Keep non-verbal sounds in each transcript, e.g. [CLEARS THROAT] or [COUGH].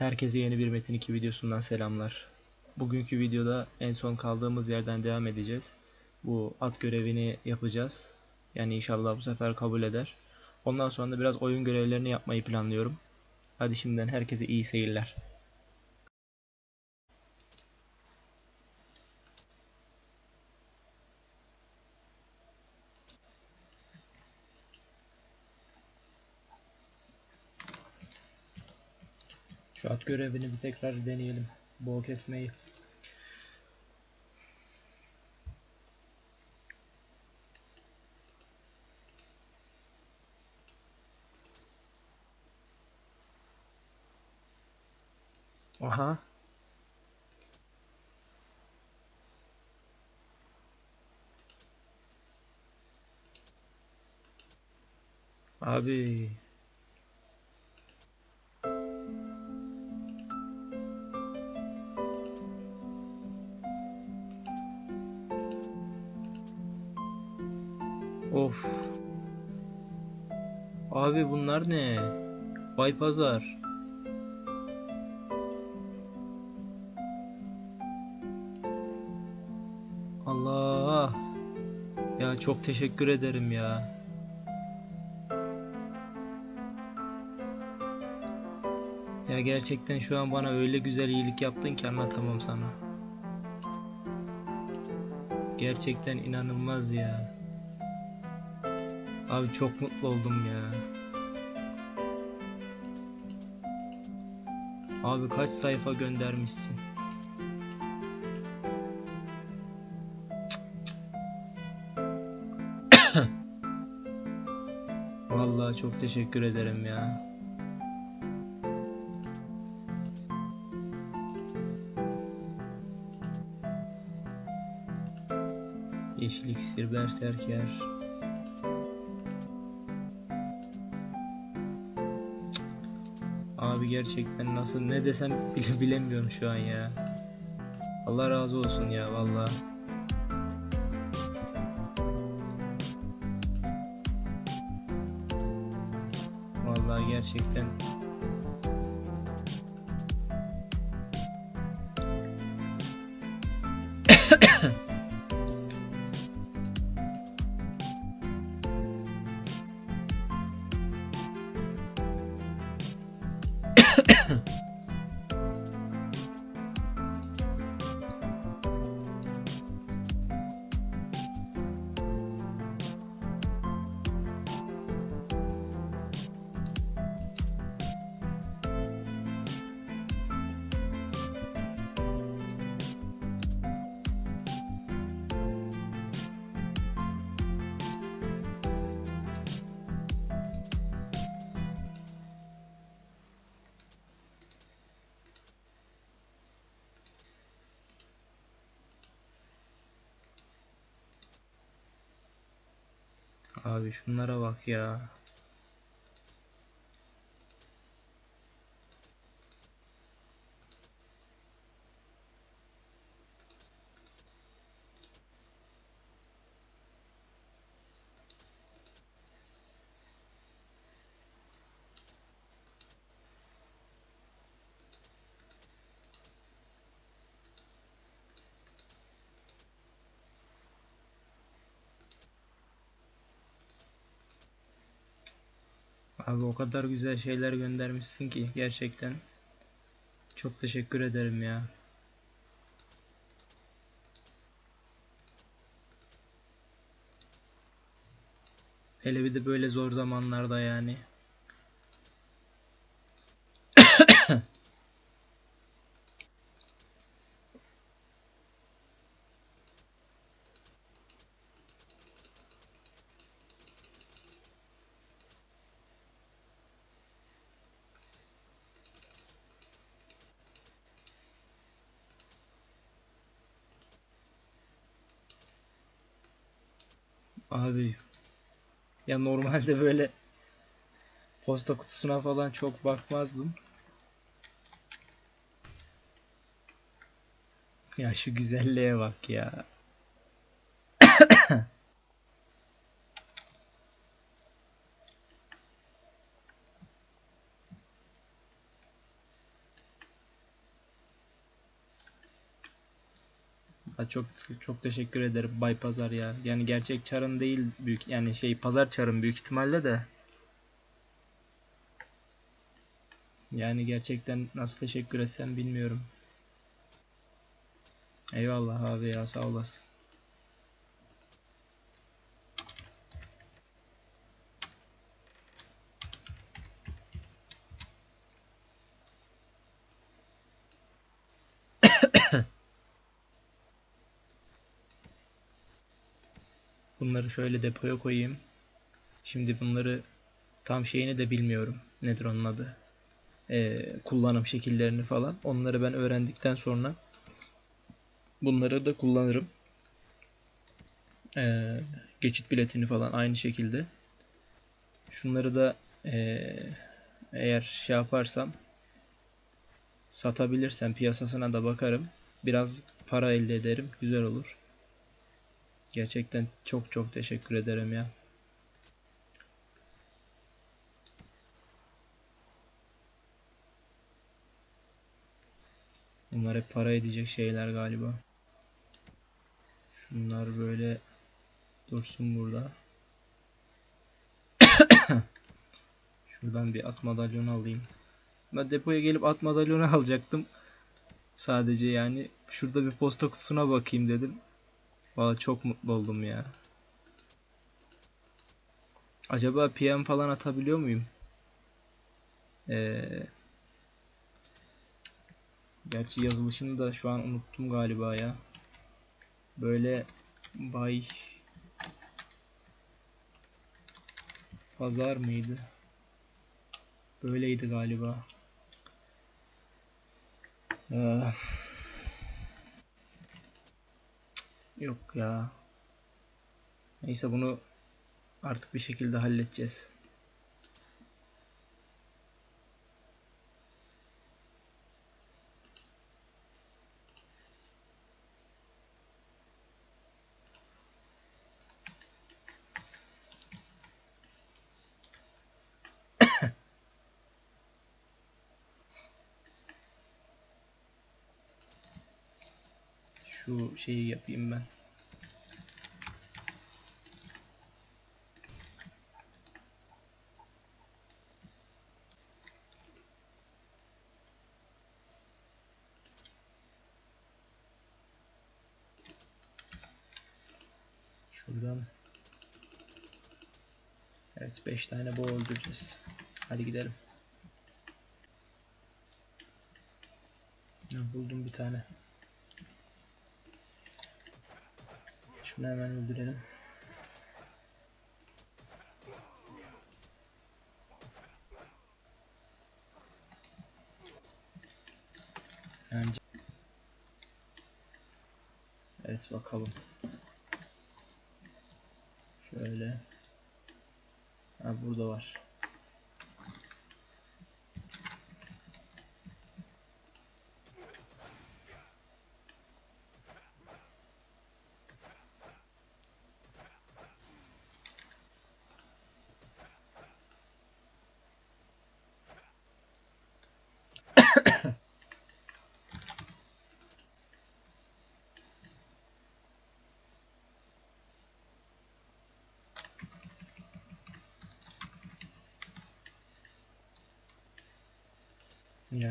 Herkese yeni bir Metin 2 videosundan selamlar. Bugünkü videoda en son kaldığımız yerden devam edeceğiz. Bu at görevini yapacağız. Yani inşallah bu sefer kabul eder. Ondan sonra da biraz oyun görevlerini yapmayı planlıyorum. Hadi şimdiden herkese iyi seyirler. Görevini bir tekrar deneyelim. Boğ kesmeyi. Aha. Abi. Bunlar ne? Bay Pazar. Allah. Ya çok teşekkür ederim ya. Ya gerçekten şu an bana öyle güzel iyilik yaptın ki anlatamam sana. Gerçekten inanılmaz ya. Abi çok mutlu oldum ya. Abi kaç sayfa göndermişsin? [COUGHS] Vallahi çok teşekkür ederim ya. Yeşil iksir berserker. Gerçekten nasıl ne desem bile [LAUGHS] bilemiyorum şu an ya. Allah razı olsun ya vallahi. Abi şunlara bak ya. Abi o kadar güzel şeyler göndermişsin ki gerçekten. Çok teşekkür ederim ya. Hele bir de böyle zor zamanlarda yani. Abi ya normalde böyle posta kutusuna falan çok bakmazdım. Ya şu güzelliğe bak ya. Ha, çok çok teşekkür ederim Bay Pazar ya. Yani gerçek çarın değil büyük yani şey pazar çarın büyük ihtimalle de. Yani gerçekten nasıl teşekkür etsem bilmiyorum. Eyvallah abi ya sağ olasın. Bunları şöyle depoya koyayım. Şimdi bunları tam şeyini de bilmiyorum. Nedir onun adı? Ee, kullanım şekillerini falan. Onları ben öğrendikten sonra bunları da kullanırım. Ee, geçit biletini falan aynı şekilde. Şunları da ee, eğer şey yaparsam satabilirsem piyasasına da bakarım. Biraz para elde ederim. Güzel olur. Gerçekten çok çok teşekkür ederim ya. Bunlar hep para edecek şeyler galiba. Şunlar böyle dursun burada. [COUGHS] Şuradan bir at madalyonu alayım. Ben depoya gelip at madalyonu [LAUGHS] alacaktım. Sadece yani şurada bir posta kutusuna bakayım dedim. Valla çok mutlu oldum ya. Acaba PM falan atabiliyor muyum? Ee, gerçi yazılışını da şu an unuttum galiba ya. Böyle bay pazar mıydı? Böyleydi galiba. Ee, Yok ya. Neyse bunu artık bir şekilde halledeceğiz. Şu şeyi yapayım ben. Şuradan Evet 5 tane boğa öldüreceğiz. Hadi gidelim. Buldum bir tane. Şunu hemen öldürelim. Bence. Evet bakalım. Şöyle. Ha burada var.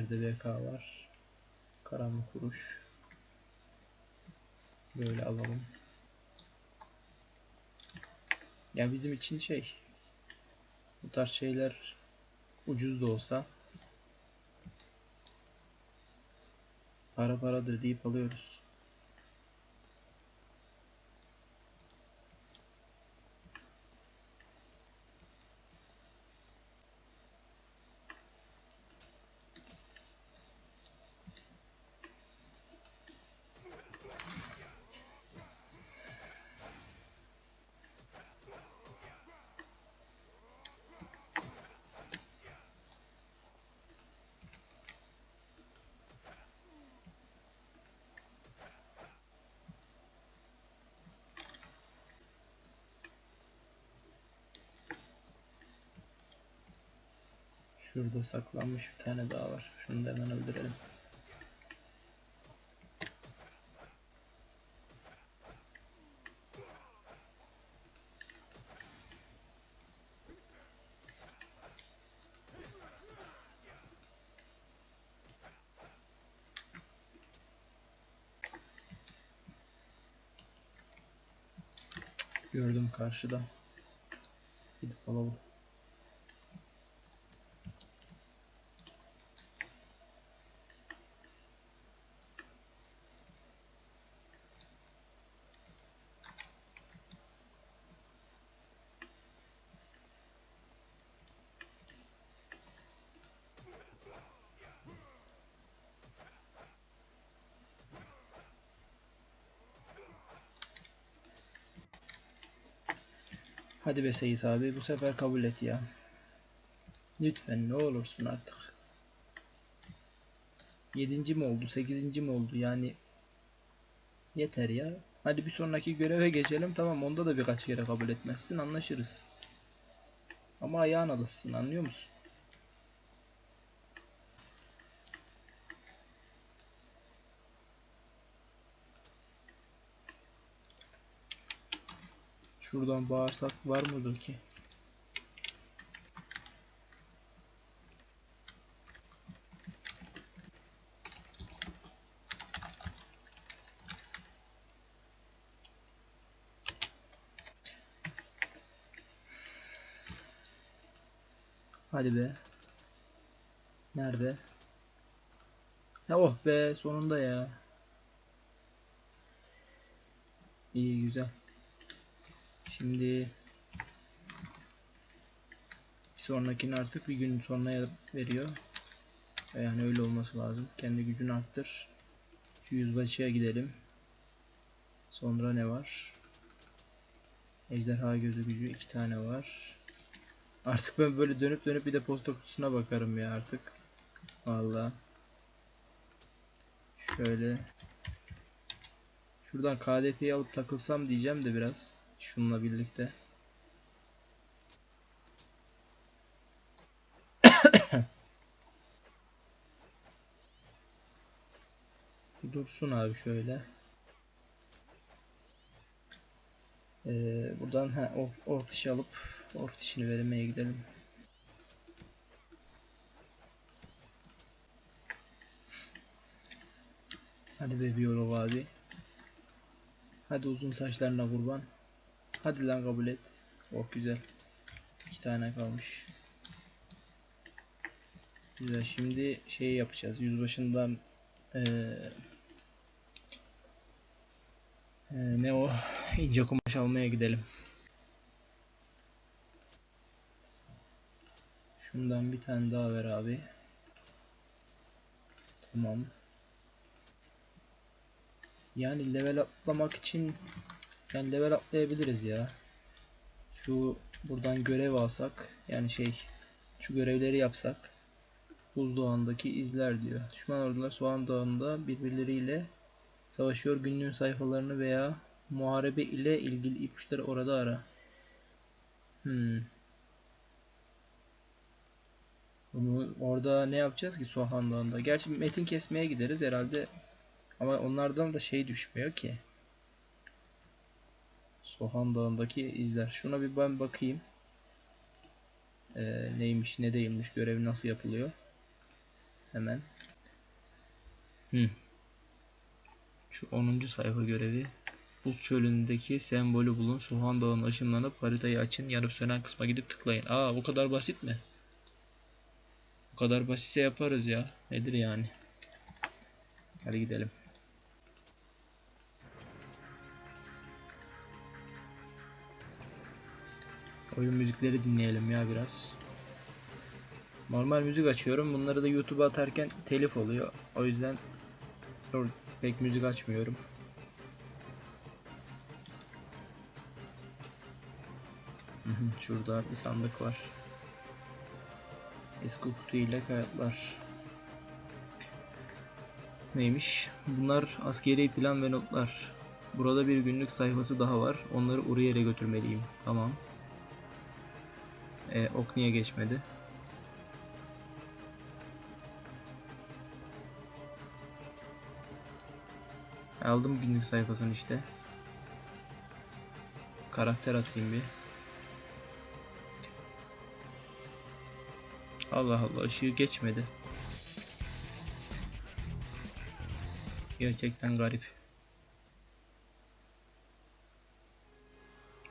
Yerde BK var. Karanlık kuruş. Böyle alalım. Ya bizim için şey bu tarz şeyler ucuz da olsa para paradır deyip alıyoruz. Şurada saklanmış bir tane daha var. Şunu da hemen öldürelim. Gördüm karşıda. Gidip alalım. Hadi be Seyis abi bu sefer kabul et ya. Lütfen ne olursun artık. Yedinci mi oldu? Sekizinci mi oldu? Yani yeter ya. Hadi bir sonraki göreve geçelim. Tamam onda da birkaç kere kabul etmezsin anlaşırız. Ama ayağın alışsın anlıyor musun? Şuradan bağırsak var mıdır ki? Hadi be. Nerede? Ya oh be sonunda ya. İyi güzel. Şimdi bir sonrakini artık bir gün sonra veriyor. Yani öyle olması lazım. Kendi gücünü arttır. Şu yüzbaşıya gidelim. Sonra ne var? Ejderha gözü gücü iki tane var. Artık ben böyle dönüp dönüp bir de posta kutusuna bakarım ya artık. Vallahi. Şöyle. Şuradan KDP'yi alıp takılsam diyeceğim de biraz. Şununla birlikte. [COUGHS] Bir Dursun abi şöyle. Ee, buradan ha, or, ork dişi alıp ork dişini vermeye gidelim. Hadi be Biyolog abi. Hadi uzun saçlarına kurban. Hadi lan kabul et. Oh güzel. İki tane kalmış. Güzel. Şimdi şey yapacağız. Yüzbaşından eee eee, ne o? [LAUGHS] İnce kumaş almaya gidelim. Şundan bir tane daha ver abi. Tamam. Yani level atlamak için yani level atlayabiliriz ya. Şu buradan görev alsak yani şey şu görevleri yapsak Buzdoğan'daki izler diyor. Düşman ordular Soğan Dağı'nda birbirleriyle savaşıyor. Günlüğün sayfalarını veya muharebe ile ilgili ipuçları orada ara. Hmm. Bunu orada ne yapacağız ki Soğan Dağı'nda? Gerçi metin kesmeye gideriz herhalde. Ama onlardan da şey düşmüyor ki. Sohan Dağı'ndaki izler. Şuna bir ben bakayım. Ee, neymiş ne değilmiş görevi nasıl yapılıyor. Hemen. Hı. Şu 10. sayfa görevi. Buz çölündeki sembolü bulun. Suhan Dağı'nın ışınlanıp haritayı açın. Yanıp sönen kısma gidip tıklayın. Aa bu kadar basit mi? Bu kadar basitse yaparız ya. Nedir yani? Hadi gidelim. Oyun müzikleri dinleyelim ya biraz. Normal müzik açıyorum. Bunları da YouTube'a atarken telif oluyor. O yüzden pek müzik açmıyorum. Şurada bir sandık var. Eski kutu ile kayıtlar. Neymiş? Bunlar askeri plan ve notlar. Burada bir günlük sayfası daha var. Onları Uriel'e götürmeliyim. Tamam. E, ok niye geçmedi? Aldım günlük sayfasını işte. Karakter atayım bir. Allah Allah ışığı geçmedi. Gerçekten garip.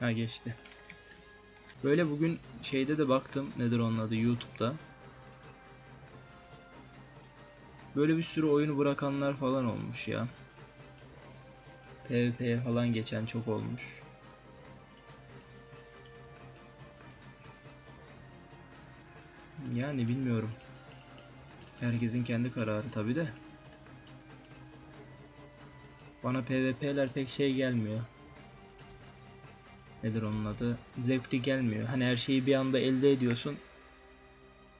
Ha geçti. Böyle bugün şeyde de baktım nedir onun adı YouTube'da. Böyle bir sürü oyunu bırakanlar falan olmuş ya. PvP'ye falan geçen çok olmuş. Yani bilmiyorum. Herkesin kendi kararı tabi de. Bana PvP'ler pek şey gelmiyor. Nedir onun adı? Zevkli gelmiyor. Hani her şeyi bir anda elde ediyorsun.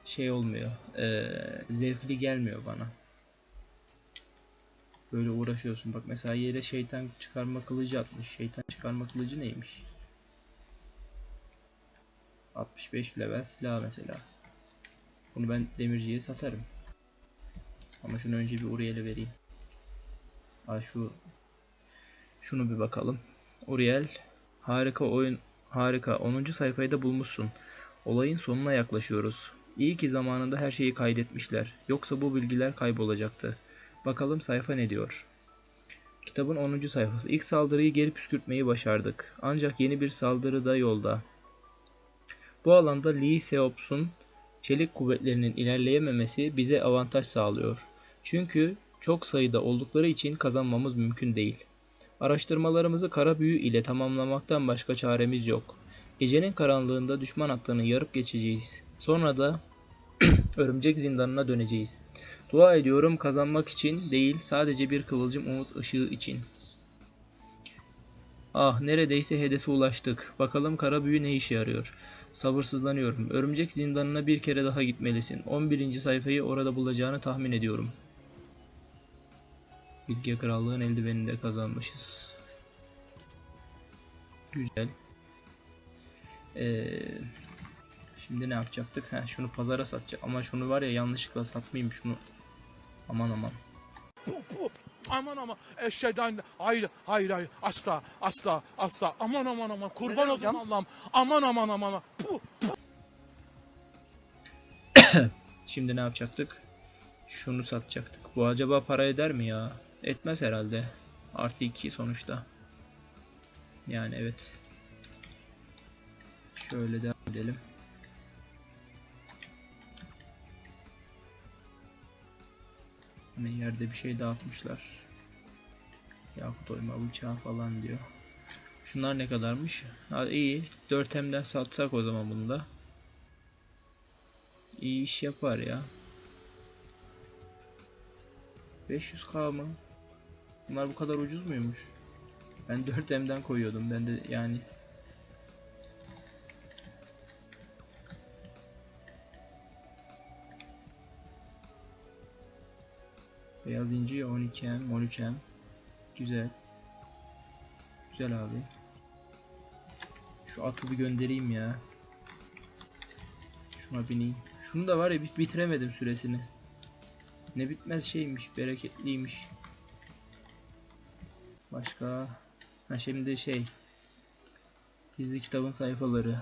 Şey olmuyor. eee, zevkli gelmiyor bana. Böyle uğraşıyorsun. Bak mesela yere şeytan çıkarma kılıcı atmış. Şeytan çıkarma kılıcı neymiş? 65 level silah mesela. Bunu ben demirciye satarım. Ama şunu önce bir Uriel'e vereyim. Ha şu şunu bir bakalım. Uriel harika oyun harika 10. sayfayı da bulmuşsun. Olayın sonuna yaklaşıyoruz. İyi ki zamanında her şeyi kaydetmişler. Yoksa bu bilgiler kaybolacaktı. Bakalım sayfa ne diyor. Kitabın 10. sayfası. İlk saldırıyı geri püskürtmeyi başardık. Ancak yeni bir saldırı da yolda. Bu alanda Lee Seops'un çelik kuvvetlerinin ilerleyememesi bize avantaj sağlıyor. Çünkü çok sayıda oldukları için kazanmamız mümkün değil. Araştırmalarımızı kara büyü ile tamamlamaktan başka çaremiz yok. Gecenin karanlığında düşman hatlarını yarıp geçeceğiz. Sonra da [CLEARS THROAT] örümcek zindanına döneceğiz. Dua ediyorum kazanmak için değil sadece bir kıvılcım umut ışığı için. Ah neredeyse hedefe ulaştık. Bakalım kara büyü ne işe yarıyor. Sabırsızlanıyorum. Örümcek zindanına bir kere daha gitmelisin. 11. sayfayı orada bulacağını tahmin ediyorum. Bilge Krallığın eldivenini de kazanmışız. Güzel. Ee, şimdi ne yapacaktık? Heh, şunu pazara satacak. Ama şunu var ya yanlışlıkla satmayayım şunu. Aman aman. Aman aman eşheden hayır hayır hayır asla asla asla aman aman aman kurban olayım? Allah'ım aman aman aman Puh, [COUGHS] Şimdi ne yapacaktık? Şunu satacaktık. Bu acaba para eder mi ya? Etmez herhalde. Artı 2 sonuçta. Yani evet. Şöyle devam edelim. Hani yerde bir şey dağıtmışlar. Yakut oyma bıçağı falan diyor. Şunlar ne kadarmış? Ha, iyi. 4M'den satsak o zaman bunu da. İyi iş yapar ya. 500k mı? Bunlar bu kadar ucuz muymuş? Ben 4M'den koyuyordum. Ben de yani Beyaz inci 12M, 13M. Güzel. Güzel abi. Şu atı bir göndereyim ya. Şuna bineyim. Şunu da var ya bit bitiremedim süresini. Ne bitmez şeymiş, bereketliymiş. Başka? Ha şimdi şey. Gizli kitabın sayfaları.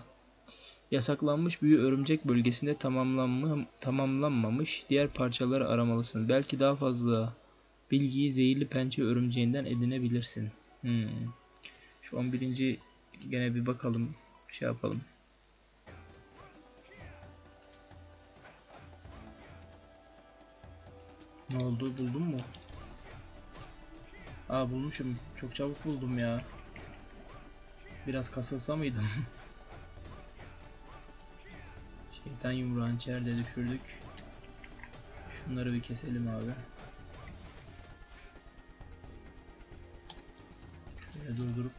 Yasaklanmış büyü örümcek bölgesinde tamamlanma, tamamlanmamış diğer parçaları aramalısın. Belki daha fazla bilgiyi zehirli pençe örümceğinden edinebilirsin. Hmm. Şu 11. gene bir bakalım. Şey yapalım. Ne oldu? Buldun mu? Aa bulmuşum. Çok çabuk buldum ya. Biraz kasılsa mıydım? [LAUGHS] Şeytan yumruğun içeride düşürdük. Şunları bir keselim abi. Şöyle durdurup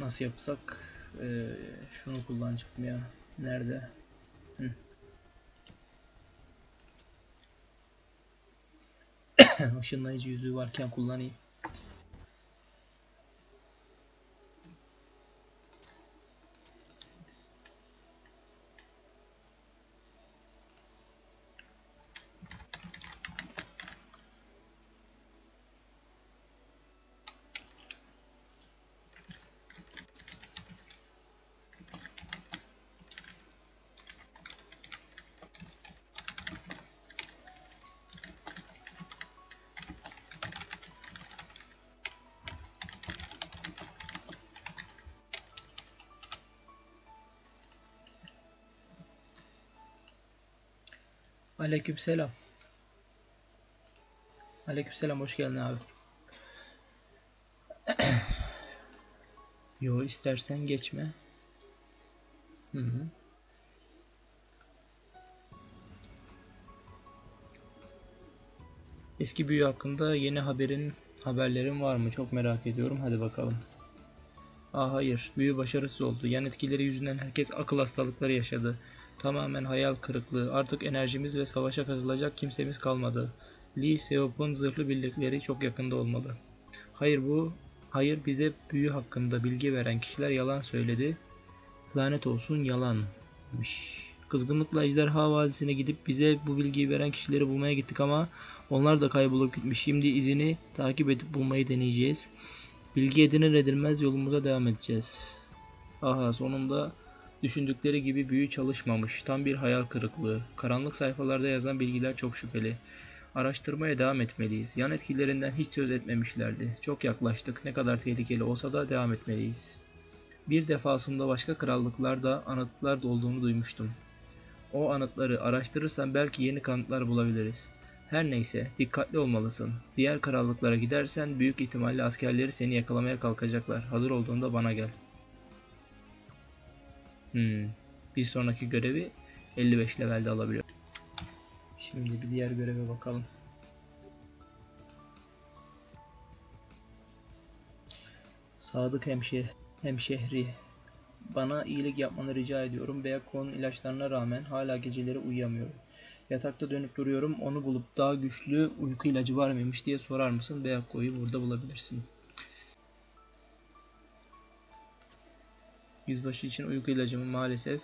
nasıl yapsak eee, şunu kullanacaktım ya. Nerede? Hı. Işınlayıcı yüzüğü varken kullanayım. Aleykümselam. Aleykümselam hoş geldin abi. Yo istersen geçme. Hı hı. Eski büyü hakkında yeni haberin haberlerin var mı? Çok merak ediyorum. Hadi bakalım. Aa hayır, büyü başarısız oldu. Yan etkileri yüzünden herkes akıl hastalıkları yaşadı. Tamamen hayal kırıklığı. Artık enerjimiz ve savaşa katılacak kimsemiz kalmadı. Lee Seop'un zırhlı birlikleri çok yakında olmalı. Hayır bu, hayır bize büyü hakkında bilgi veren kişiler yalan söyledi. Lanet olsun yalanmış. Kızgınlıkla Ejderha Vadisi'ne gidip bize bu bilgiyi veren kişileri bulmaya gittik ama onlar da kaybolup gitmiş. Şimdi izini takip edip bulmayı deneyeceğiz. Bilgi edinir edilmez yolumuza devam edeceğiz. Aha sonunda düşündükleri gibi büyü çalışmamış. Tam bir hayal kırıklığı. Karanlık sayfalarda yazan bilgiler çok şüpheli. Araştırmaya devam etmeliyiz. Yan etkilerinden hiç söz etmemişlerdi. Çok yaklaştık. Ne kadar tehlikeli olsa da devam etmeliyiz. Bir defasında başka krallıklarda anıtlar da olduğunu duymuştum. O anıtları araştırırsan belki yeni kanıtlar bulabiliriz. Her neyse, dikkatli olmalısın. Diğer krallıklara gidersen büyük ihtimalle askerleri seni yakalamaya kalkacaklar. Hazır olduğunda bana gel. Hmm. Bir sonraki görevi 55 levelde alabiliyor. Şimdi bir diğer göreve bakalım. Sadık hemşe hemşehri bana iyilik yapmanı rica ediyorum. Beyako'nun ilaçlarına rağmen hala geceleri uyuyamıyorum. Yatakta dönüp duruyorum. Onu bulup daha güçlü uyku ilacı var mıymış diye sorar mısın? Beyako'yu burada bulabilirsin. Yüzbaşı için uyku ilacımı maalesef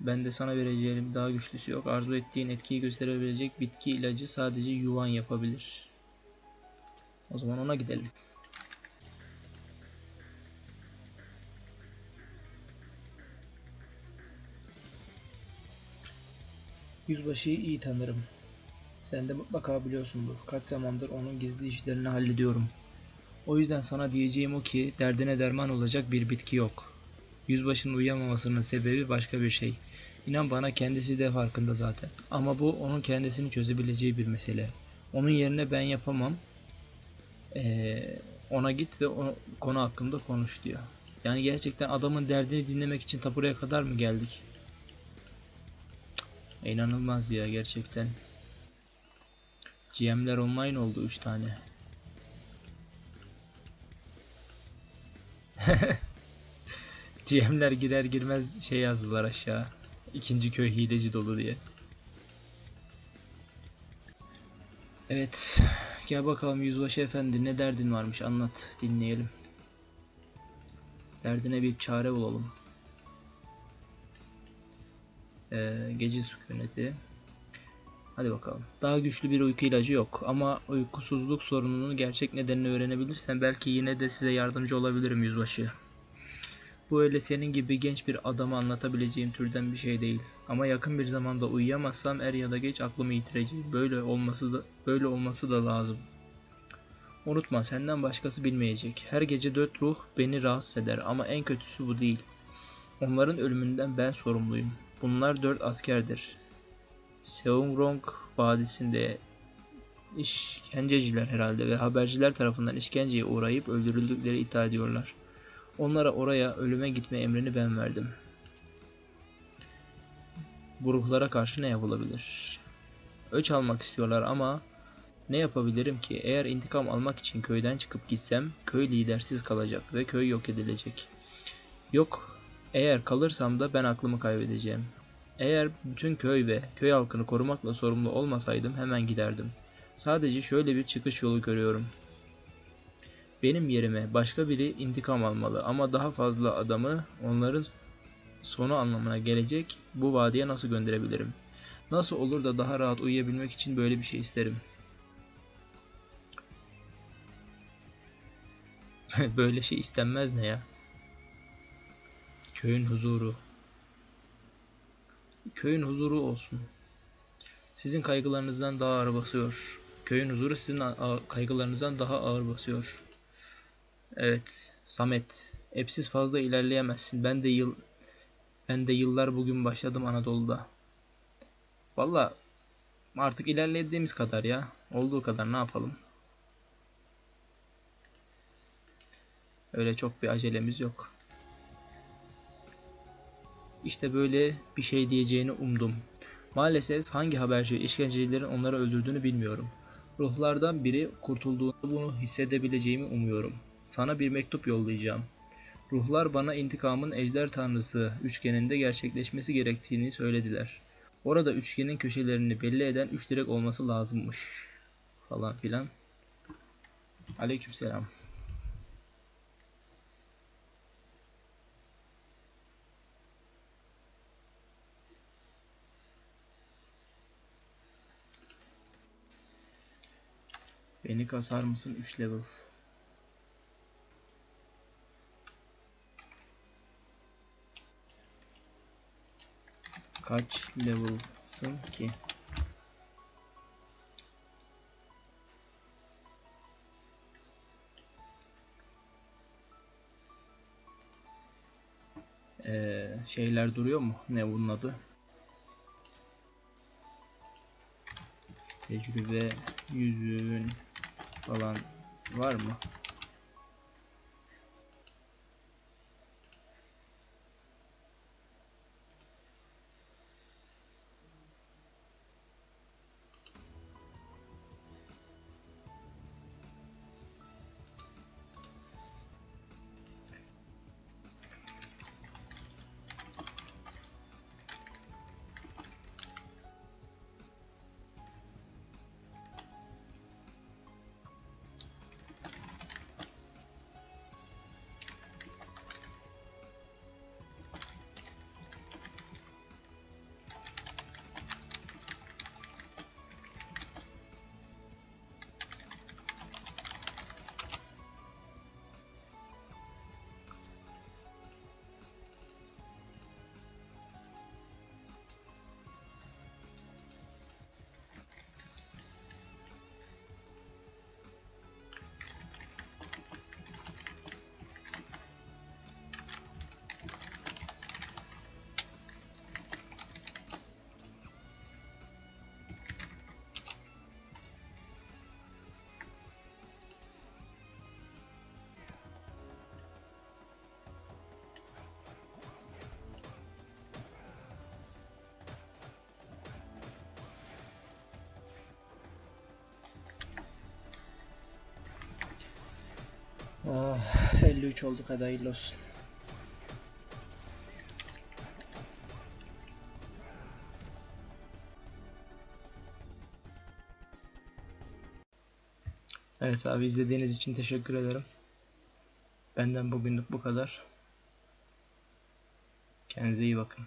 ben de sana vereceğim daha güçlüsü yok. Arzu ettiğin etkiyi gösterebilecek bitki ilacı sadece yuvan yapabilir. O zaman ona gidelim. Yüzbaşıyı iyi tanırım. Sen de mutlaka biliyorsundur. Kaç zamandır onun gizli işlerini hallediyorum. O yüzden sana diyeceğim o ki derdine derman olacak bir bitki yok. Yüzbaşının uyuyamamasının sebebi başka bir şey. İnan bana kendisi de farkında zaten. Ama bu onun kendisini çözebileceği bir mesele. Onun yerine ben yapamam. Ee, ona git ve o konu hakkında konuş diyor. Yani gerçekten adamın derdini dinlemek için ta kadar mı geldik? Cık, İnanılmaz ya gerçekten. GM'ler online oldu 3 tane. [LAUGHS] GM'ler girer girmez şey yazdılar aşağı. İkinci köy hileci dolu diye. Evet. Gel bakalım Yüzbaşı Efendi ne derdin varmış anlat dinleyelim. Derdine bir çare bulalım. Ee, gece sükuneti. Hadi bakalım. Daha güçlü bir uyku ilacı yok ama uykusuzluk sorununun gerçek nedenini öğrenebilirsen belki yine de size yardımcı olabilirim yüzbaşı. Bu öyle senin gibi genç bir adama anlatabileceğim türden bir şey değil. Ama yakın bir zamanda uyuyamazsam er ya da geç aklımı yitireceğim. Böyle olması da böyle olması da lazım. Unutma senden başkası bilmeyecek. Her gece dört ruh beni rahatsız eder ama en kötüsü bu değil. Onların ölümünden ben sorumluyum. Bunlar dört askerdir. Seongrong Vadisi'nde işkenceciler herhalde ve haberciler tarafından işkenceye uğrayıp öldürüldükleri iddia ediyorlar. Onlara oraya ölüme gitme emrini ben verdim. Bu ruhlara karşı ne yapılabilir? Öç almak istiyorlar ama ne yapabilirim ki? Eğer intikam almak için köyden çıkıp gitsem köy lidersiz kalacak ve köy yok edilecek. Yok, eğer kalırsam da ben aklımı kaybedeceğim. Eğer bütün köy ve köy halkını korumakla sorumlu olmasaydım hemen giderdim. Sadece şöyle bir çıkış yolu görüyorum. Benim yerime başka biri intikam almalı ama daha fazla adamı onların sonu anlamına gelecek bu vadiye nasıl gönderebilirim? Nasıl olur da daha rahat uyuyabilmek için böyle bir şey isterim. [LAUGHS] böyle şey istenmez ne ya? Köyün huzuru. Köyün huzuru olsun. Sizin kaygılarınızdan daha ağır basıyor. Köyün huzuru sizin kaygılarınızdan daha ağır basıyor. Evet, Samet. Epsiz fazla ilerleyemezsin. Ben de yıl ben de yıllar bugün başladım Anadolu'da. Valla Artık ilerlediğimiz kadar ya. Olduğu kadar ne yapalım. Öyle çok bir acelemiz yok. İşte böyle bir şey diyeceğini umdum. Maalesef hangi haberci işkencecilerin onları öldürdüğünü bilmiyorum. Ruhlardan biri kurtulduğunda bunu hissedebileceğimi umuyorum. Sana bir mektup yollayacağım. Ruhlar bana intikamın ejder tanrısı üçgeninde gerçekleşmesi gerektiğini söylediler. Orada üçgenin köşelerini belli eden üç direk olması lazımmış. Falan filan. Aleykümselam. Beni kasar mısın 3 level? Kaç level'sın ki? Ee, şeyler duruyor mu? Ne bunun adı? Tecrübe yüzüğün falan var mı? Ah, 53 olduk hadi hayırlı olsun. Evet abi izlediğiniz için teşekkür ederim. Benden bugünlük bu kadar. Kendinize iyi bakın.